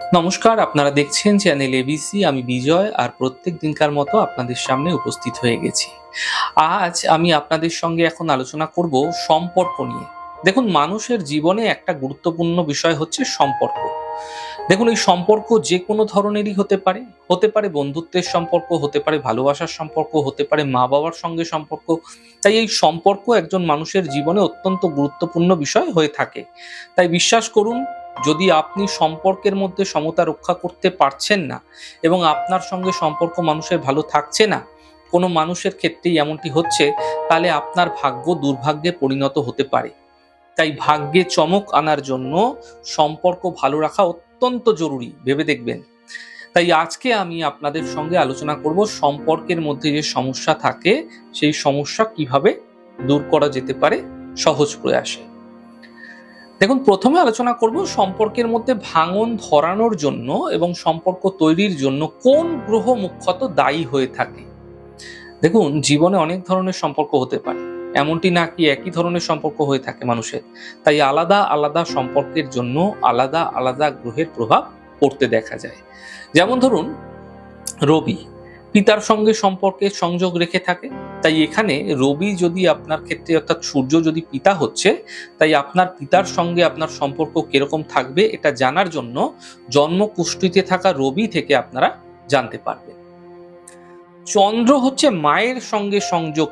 নমস্কার, আপনারা দেখছেন চ্যানেল এবিসি আমি বিজয়, আর প্রত্যেক দিনকার মতো আপনাদের সামনে উপস্থিত হয়ে গেছি। আজ আমি আপনাদের সঙ্গে এখন আলোচনা করব সম্পর্ক নিয়ে। দেখুন, মানুষের জীবনে একটা গুরুত্বপূর্ণ বিষয় হচ্ছে সম্পর্ক। দেখুন, এই সম্পর্ক যে কোনো ধরনেরই হতে পারে। হতে পারে বন্ধুত্বের সম্পর্ক, হতে পারে ভালোবাসার সম্পর্ক, হতে পারে মা বাবার সঙ্গে সম্পর্ক। তাই এই সম্পর্ক একজন মানুষের জীবনে অত্যন্ত গুরুত্বপূর্ণ বিষয় হয়ে থাকে। তাই বিশ্বাস করুন যদি আপনি সম্পর্কের মধ্যে সমতা রক্ষা করতে পারছেন না এবং আপনার সঙ্গে সম্পর্ক মানুষের ভালো থাকছে না, কোনো মানুষের ক্ষেত্রেই এমনটি হচ্ছে, তাহলে আপনার ভাগ্য দুর্ভাগ্যে পরিণত হতে পারে। তাই ভাগ্যে চমক আনার জন্য সম্পর্ক ভালো রাখা অত্যন্ত জরুরি, ভেবে দেখবেন। তাই আজকে আমি আপনাদের সঙ্গে আলোচনা করব সম্পর্কের মধ্যে যে সমস্যা থাকে, সেই সমস্যা কীভাবে দূর করা যেতে পারে সহজ প্রয়াসে। দেখুন, প্রথমে আলোচনা করব সম্পর্কের মধ্যে ভাঙন ধরানোর জন্য এবং সম্পর্ক তৈরির জন্য কোন গ্রহ মুখ্যত দায়ী হয়ে থাকে। দেখুন, জীবনে অনেক ধরনের সম্পর্ক হতে পারে। এমনটি না কি একই ধরনের সম্পর্ক হয়ে থাকে মানুষের। তাই আলাদা আলাদা সম্পর্কের জন্য আলাদা আলাদা গ্রহের প্রভাব পড়তে দেখা যায়। যেমন ধরুন, রবি। পিতার সঙ্গে সম্পর্কে সংযোগ রেখে থাকে। তাই এখানে রবি যদি আপনার ক্ষেত্রে, অর্থাৎ সূর্য যদি পিতা হচ্ছে, তাই আপনার পিতার সঙ্গে আপনার সম্পর্ক কীরকম থাকবে এটা জানার জন্য জন্ম কুষ্টিতে থাকা রবি থেকে আপনারা জানতে পারবেন। চন্দ্র হচ্ছে মায়ের সঙ্গে সংযোগ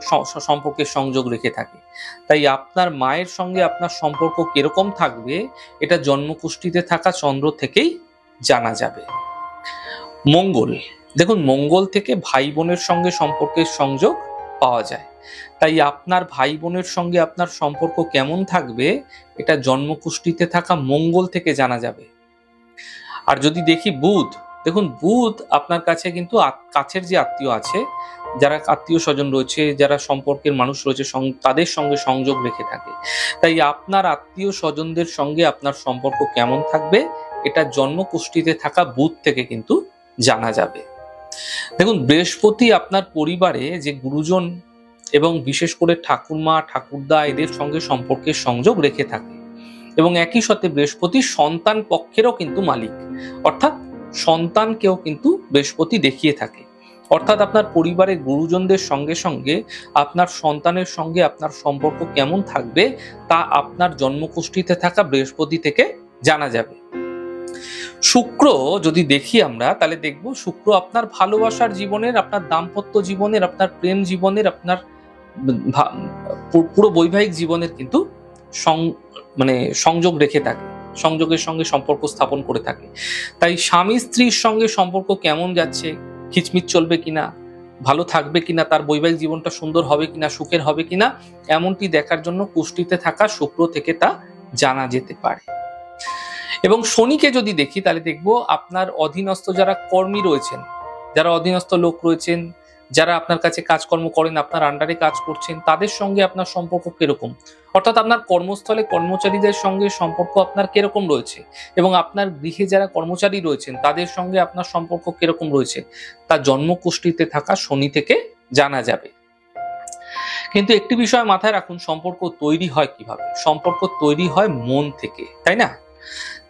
সম্পর্কে সংযোগ রেখে থাকে। তাই আপনার মায়ের সঙ্গে আপনার সম্পর্ক কীরকম থাকবে এটা জন্মকুষ্ঠিতে থাকা চন্দ্র থেকেই জানা যাবে। মঙ্গল দেখুন, মঙ্গল থেকে ভাই বোনের সঙ্গে সম্পর্কের সংযোগ পাওয়া যায়। তাই আপনার ভাই বোনের সঙ্গে আপনার সম্পর্ক কেমন থাকবে, এটা জন্মকুষ্ঠিতে থাকা মঙ্গল থেকে জানা যাবে। আর যদি দেখি বুধ, দেখুন, বুধ আপনার কাছে কিন্তু কাছের যে আত্মীয় আছে, যারা আত্মীয় স্বজন রয়েছে, যারা সম্পর্কের মানুষ রয়েছে তাদের সঙ্গে সংযোগ রেখে থাকে। তাই আপনার আত্মীয় স্বজনদের সঙ্গে আপনার সম্পর্ক কেমন থাকবে, এটা জন্মকুষ্ঠিতে থাকা বুধ থেকে কিন্তু জানা যাবে। দেখুন, বৃহস্পতি আপনার পরিবারে যে গুরুজন এবং বিশেষ করে ঠাকুরমা, ঠাকুরদা এদের সঙ্গে সম্পর্কের সংযোগ রেখে থাকে এবং একই সাথে বৃহস্পতি সন্তান পক্ষেরও কিন্তু মালিক। অর্থাৎ সন্তানকেও কিন্তু বৃহস্পতি দেখিয়ে থাকে। অর্থাৎ আপনার পরিবারের গুরুজনদের সঙ্গে সঙ্গে আপনার সন্তানের সঙ্গে আপনার সম্পর্ক কেমন থাকবে তা আপনার জন্মকুষ্ঠিতে থাকা বৃহস্পতি থেকে জানা যাবে। শুক্র যদি দেখি আমরা, তাহলে দেখব শুক্র আপনার ভালোবাসার জীবনের, আপনার দাম্পত্য জীবনের, আপনার প্রেম জীবনের, আপনার পুরো বৈবাহিক জীবনের কিন্তু মানে সংযোগ রেখে থাকে, সংযোগের সঙ্গে সম্পর্ক স্থাপন করে থাকে। তাই স্বামী স্ত্রীর সঙ্গে সম্পর্ক কেমন যাচ্ছে? খিচমিচ চলবে কিনা? ভালো থাকবে কিনা? তার বৈবাহিক জীবনটা সুন্দর হবে কিনা? সুখের হবে কিনা? এমনটি দেখার জন্য পুষ্টিতে থাকা শুক্র থেকে তা জানা যেতে পারে। এবং শনিকে যদি দেখি, তাহলে দেখব আপনার অধীনস্থ যারা কর্মী রয়েছেন, যারা অধীনস্থ লোক রয়েছেন, যারা আপনার কাছে কাজকর্ম করেন, আপনার আন্ডারে কাজ করছেন, তাদের সঙ্গে আপনার সম্পর্ক কীরকম? অর্থাৎ আপনার কর্মস্থলে কর্মচারীদের সঙ্গে সম্পর্ক আপনার কীরকম রয়েছে? এবং আপনার গৃহে যারা কর্মচারী রয়েছেন, তাদের সঙ্গে আপনার সম্পর্ক কীরকম রয়েছে? তা জন্মকুষ্ঠিতে থাকা শনি থেকে জানা যাবে। কিন্তু একটি বিষয় মাথায় রাখুন, সম্পর্ক তৈরি হয় কীভাবে? সম্পর্ক তৈরি হয় মন থেকে, তাই না?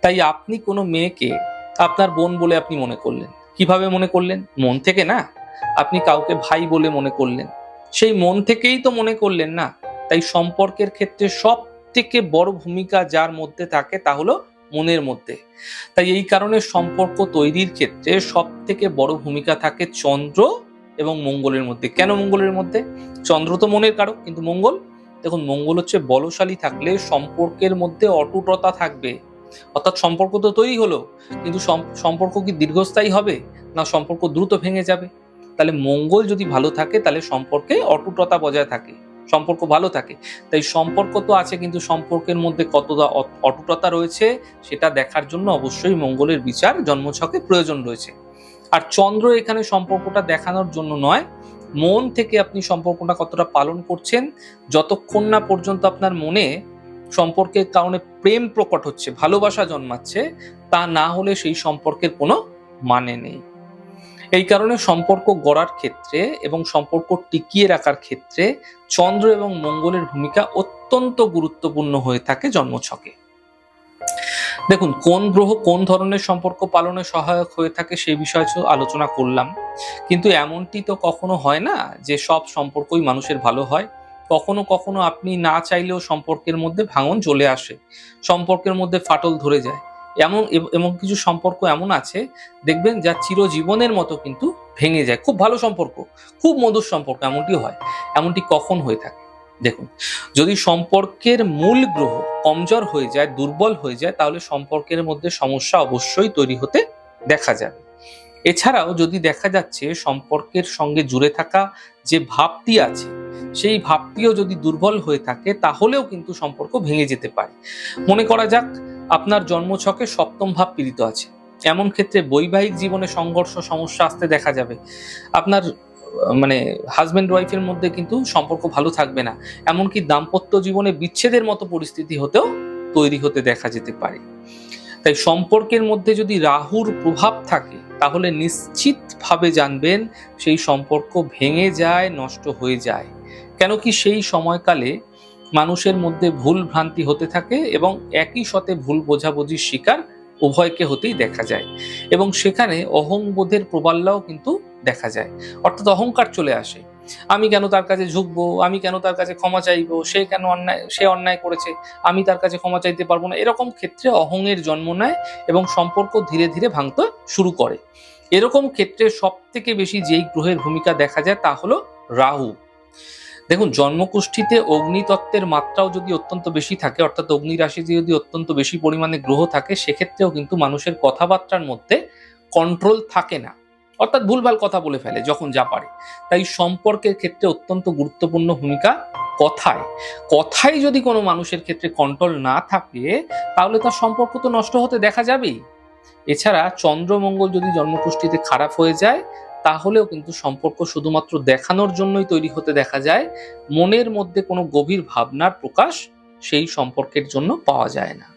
তাই আপনি কোনো মেয়েকে আপনার বোন বলে আপনি মনে করলেন? কীভাবে মনে করলেন? মন থেকে না? আপনি কাউকে ভাই বলে মনে করলেন। সেই মন থেকেই তো মনে করলেন না। তাই সম্পর্কের ক্ষেত্রে সব থেকে বড় ভূমিকা যার মধ্যে থাকে তা হলো মনের মধ্যে। তাই এই কারণে সম্পর্ক তৈরির ক্ষেত্রে সব থেকে বড় ভূমিকা থাকে চন্দ্র এবং মঙ্গলের মধ্যে। কেন মঙ্গলের মধ্যে? চন্দ্র তো মনের কারক, কিন্তু মঙ্গল? দেখুন, মঙ্গল হচ্ছে বলশালী থাকলে সম্পর্কের মধ্যে অটুটতা থাকবে। অর্থাৎ সম্পর্ক তো তৈরি হলো, কিন্তু সম্পর্ক কি দীর্ঘস্থায়ী হবে না সম্পর্ক দ্রুত ভেঙে যাবে? তাহলে মঙ্গল যদি ভালো থাকে, তাহলে সম্পর্কে অটুটতা বজায় থাকে, সম্পর্ক ভালো থাকে। তাই সম্পর্ক তো আছে, কিন্তু সম্পর্কের মধ্যে কতটা অটুটতা রয়েছে, সেটা দেখার জন্য অবশ্যই মঙ্গলের বিচার জন্মছকে প্রয়োজন রয়েছে। আর চন্দ্র এখানে সম্পর্কটা দেখানোর জন্য নয়, মন থেকে আপনি সম্পর্কটা কতটা পালন করছেন, যতক্ষণ না পর্যন্ত আপনার মনে সম্পর্কের কারণে প্রেম প্রকট হচ্ছে, ভালোবাসা জন্মাচ্ছে, তা না হলে সেই সম্পর্কের কোনো মানে নেই। এই কারণে সম্পর্ক গড়ার ক্ষেত্রে এবং সম্পর্ক টিকিয়ে রাখার ক্ষেত্রে চন্দ্র এবং মঙ্গলের ভূমিকা অত্যন্ত গুরুত্বপূর্ণ হয়ে থাকে জন্মছকে। দেখুন, কোন গ্রহ কোন ধরনের সম্পর্ক পালনে সহায়ক হয়ে থাকে সেই বিষয়ে আলোচনা করলাম। কিন্তু এমনটি তো কখনো হয় না যে সব সম্পর্কই মানুষের ভালো হয়। কখনো কখনো আপনি না চাইলেও সম্পর্কের মধ্যে ভাঙন চলে আসে, সম্পর্কের মধ্যে ফাটল ধরে যায়। এমন এমন কিছু সম্পর্ক এমন আছে, দেখবেন যা চিরজীবনের মতো কিন্তু ভেঙে যায়। খুব ভালো সম্পর্ক, খুব মধুর সম্পর্ক এমনটি হয়, এমনটি কখন হয়ে থাকে? দেখুন, যদি সম্পর্কের মূল গ্রহ কমজোর হয়ে যায়, দুর্বল হয়ে যায়, তাহলে সম্পর্কের মধ্যে সমস্যা অবশ্যই তৈরি হতে দেখা যাবে। এছাড়াও যদি দেখা যাচ্ছে সম্পর্কের সঙ্গে জুড়ে থাকা যে ভাবটি আছে সেই ভাবটিও যদি দুর্বল হয়ে থাকে, তাহলেও কিন্তু সম্পর্ক ভেঙে যেতে পারে। মনে করা যাক, আপনার জন্মছকে সপ্তম ভাব পীড়িত আছে। এমন ক্ষেত্রে বৈবাহিক জীবনে সংঘর্ষ, সমস্যা আসতে দেখা যাবে। আপনার মানে হাজব্যান্ড ওয়াইফের মধ্যে কিন্তু সম্পর্ক ভালো থাকবে না। এমনকি দাম্পত্য জীবনে বিচ্ছেদের মতো পরিস্থিতি হতেও তৈরি হতে দেখা যেতে পারে। তাই সম্পর্কের মধ্যে যদি রাহুর প্রভাব থাকে, তাহলে নিশ্চিতভাবে জানবেন সেই সম্পর্ক ভেঙে যায়, নষ্ট হয়ে যায়। কেন কি সেই সময়কালে মানুষের মধ্যে ভুল ভ্রান্তি হতে থাকে এবং একই সাথে ভুল বোঝাবুঝির শিকার উভয়কে হতেই দেখা যায়। এবং সেখানে অহংবোধের প্রবাল্যাও কিন্তু দেখা যায়। অর্থাৎ অহংকার চলে আসে। আমি কেন তার কাছে ঝুঁকবো? আমি কেন তার কাছে ক্ষমা চাইব? সে কেন অন্যায়, সে অন্যায় করেছে? আমি তার কাছে ক্ষমা চাইতে পারব না? এরকম ক্ষেত্রে অহংয়ের জন্ম নেয় এবং সম্পর্ক ধীরে ধীরে ভাঙতে শুরু করে। এরকম ক্ষেত্রে সব থেকে বেশি যেই গ্রহের ভূমিকা দেখা যায় তা হলো রাহু। দেখুন, জন্মকুষ্ঠিতে অগ্নিতত্ত্বের মাত্রাও যদি অত্যন্ত বেশি থাকে, অর্থাৎ অগ্নি রাশিতে যদি অত্যন্ত বেশি পরিমাণে গ্রহ থাকে, সেক্ষেত্রেও কিন্তু মানুষের কথাবার্তার মধ্যে কন্ট্রোল থাকে না। অর্থাৎ ভুলভাল কথা বলে ফেলে যখন যা পারে। তাই সম্পর্কের ক্ষেত্রে অত্যন্ত গুরুত্বপূর্ণ ভূমিকা কথায়। কথায় যদি কোনো মানুষের ক্ষেত্রে কন্ট্রোল না থাকে, তাহলে তার সম্পর্ক তো নষ্ট হতে দেখা যাবেই। এছাড়া চন্দ্রমঙ্গল যদি জন্মকুষ্ঠিতে খারাপ হয়ে যায় তাহলেও কিন্তু সম্পর্ক শুধুমাত্র দেখানোর জন্যই তৈরি হতে দেখা যায়, মনের মধ্যে কোনো গভীর ভাবনার প্রকাশ সেই সম্পর্কের জন্য পাওয়া যায় না।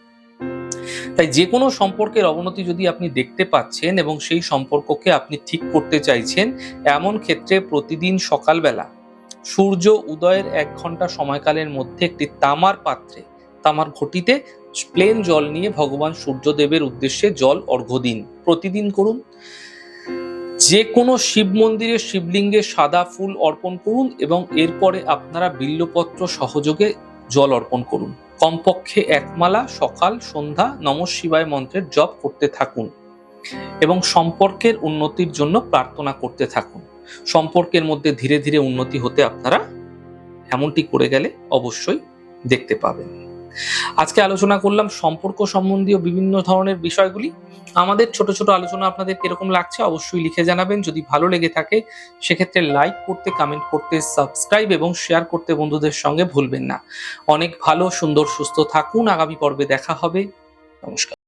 তাই যে কোনো সম্পর্কের অবনতি যদি আপনি দেখতে পাচ্ছেন এবং সেই সম্পর্ককে আপনি ঠিক করতে চাইছেন, এমন ক্ষেত্রে প্রতিদিন সকালবেলা সূর্য উদয়ের এক ঘণ্টা সময়কালের মধ্যে একটি তামার পাত্রে, তামার ঘটিতে প্লেন জল নিয়ে ভগবান সূর্যদেবের উদ্দেশ্যে জল অর্ঘ্য দিন। প্রতিদিন করুন। যে কোনো শিব মন্দিরে শিবলিঙ্গে সাদা ফুল অর্পণ করুন এবং এরপরে আপনারা বিল্লপত্র সহযোগে জল অর্পণ করুন। কমপক্ষে একমালা সকাল, সন্ধ্যা, নম শিবায় মন্ত্রের জপ করতে থাকুন এবং সম্পর্কের উন্নতির জন্য প্রার্থনা করতে থাকুন। সম্পর্কের মধ্যে ধীরে ধীরে উন্নতি হতে আপনারা এমনটি করে গেলে অবশ্যই দেখতে পাবেন। আজকে আলোচনা করলাম সম্পর্ক সম্বন্ধীয় বিভিন্ন ধরনের বিষয়গুলি। আমাদের ছোট ছোট আলোচনা আপনাদের কীরকম লাগছে অবশ্যই লিখে জানাবেন। যদি ভালো লেগে থাকে, সেক্ষেত্রে লাইক করতে কমেন্ট করতে সাবস্ক্রাইব এবং শেয়ার করতে বন্ধুদের সঙ্গে ভুলবেন না। অনেক ভালো, সুন্দর, সুস্থ থাকুন। আগামী পর্বে দেখা হবে। নমস্কার।